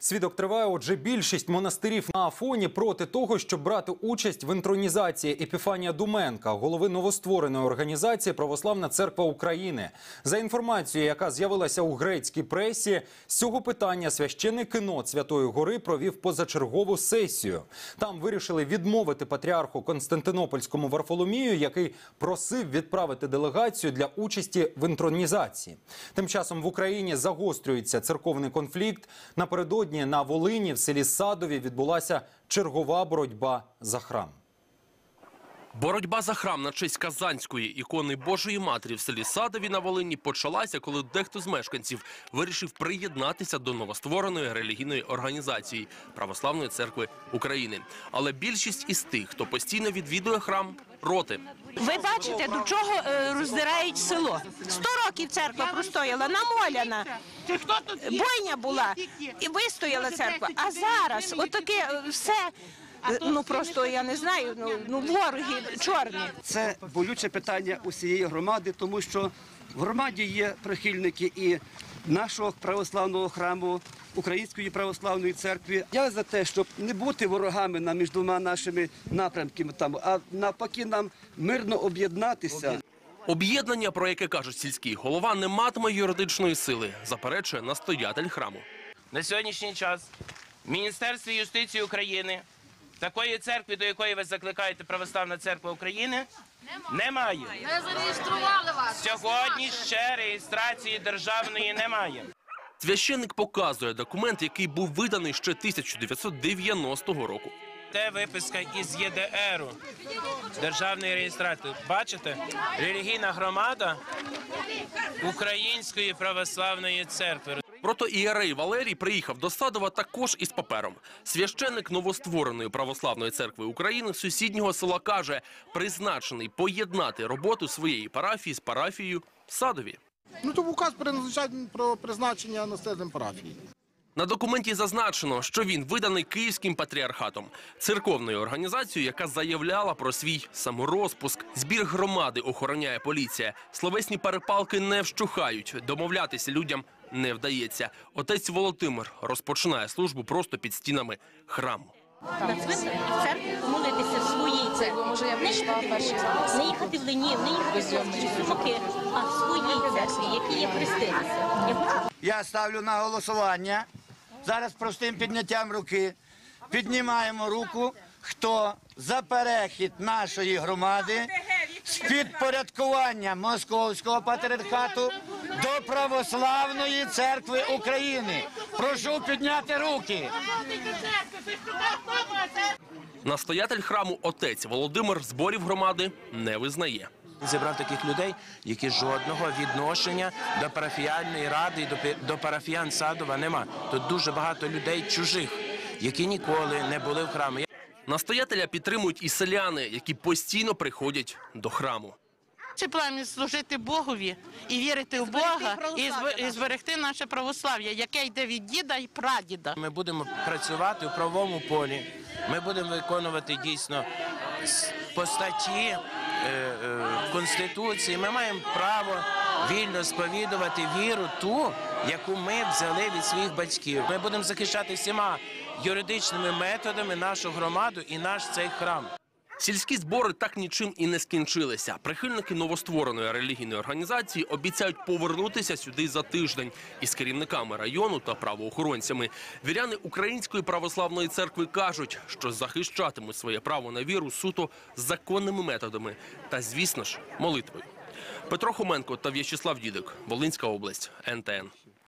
Свідок триває. Отже, більшість монастирів на Афоні проти того, щоб брати участь в інтронізації Епіфанія Думенка, голови новоствореної організації Православна Церква України. За інформацією, яка з'явилася у грецькій пресі, з цього питання священний кинот Святої Гори провів позачергову сесію. Там вирішили відмовити патріарху Константинопольському Варфоломію, який просив відправити делегацію для участі в інтронізації. Тим часом в Україні загострюється церковний конфлікт. Напередодні на Волині в селі Садові відбулася чергова боротьба за храм. Боротьба за храм на честь Казанської ікони Божої Матері в селі Садові на Волині почалася, коли дехто з мешканців вирішив приєднатися до новоствореної релігійної організації Православної церкви України. Але більшість із тих, хто постійно відвідує храм, проти. Ви бачите, до чого е, роздирають село. Сто років церква простояла, намоляна. Бойня була і вистояла церква. А зараз отаке е, все. е, Ну просто я не знаю. Ну, ну вороги чорні. Це болюче питання усієї громади, тому що в громаді є прихильники і нашого православного храму, Української православної церкви. Я за те, щоб не бути ворогами на між двома нашими напрямками, там, а навпаки, нам мирно об'єднатися. Об'єднання, про яке кажуть сільський голова, не матиме юридичної сили, заперечує настоятель храму. На сьогоднішній час в Міністерстві юстиції України такої церкви, до якої ви закликаєте Православна церква України, немає. Не зареєстрували вас. Сьогодні ще реєстрації державної немає. Священник показує документ, який був виданий ще 1990 року. Це виписка із ЄДР, державної реєстрації. Бачите, релігійна громада Української православної церкви. Протоієрей Валерій приїхав до Садова також із папером. Священник новоствореної православної церкви України сусіднього села каже, призначений поєднати роботу своєї парафії з парафією Садові. Ну то указ про призначення наслідним парафії. На документі зазначено, що він виданий Київським патріархатом, церковною організацією, яка заявляла про свій саморозпуск. Збір громади охороняє поліція. Словесні перепалки не вщухають. Домовлятися людям не вдається. Отець Володимир розпочинає службу просто під стінами храму. На цвинтар в церкву молитися в своїй церкві. Може, я не їхати, в- Ленів, не їхати в чи Сумаки, а в своїй церкві, які є хрестилися. Я ставлю на голосування. Зараз простим підняттям руки. Піднімаємо руку. Хто за перехід нашої громади з підпорядкування Московського патріархату до Православної церкви України. Прошу підняти руки. Настоятель храму отець Володимир зборів громади не визнає. Зібрав таких людей, які жодного відношення до парафіальної ради і до, парафіян Садова нема. Тут дуже багато людей чужих, які ніколи не були в храмі. Настоятеля підтримують і селяни, які постійно приходять до храму. Це план служити Богові і вірити в Бога, і зберегти наше православ'я, яке йде від діда і прадіда. Ми будемо працювати у правовому полі. Ми будемо виконувати дійсно по статті е, е, Конституції. Ми маємо право вільно сповідувати віру ту, яку ми взяли від своїх батьків. Ми будемо захищати всіма юридичними методами нашу громаду і наш цей храм. Сільські збори так нічим і не скінчилися. Прихильники новоствореної релігійної організації обіцяють повернутися сюди за тиждень із керівниками району та правоохоронцями. Віряни Української православної церкви кажуть, що захищатимуть своє право на віру суто законними методами та, звісно ж, молитвою. Петро Хоменко та В'ячеслав Дідик, Волинська область, НТН.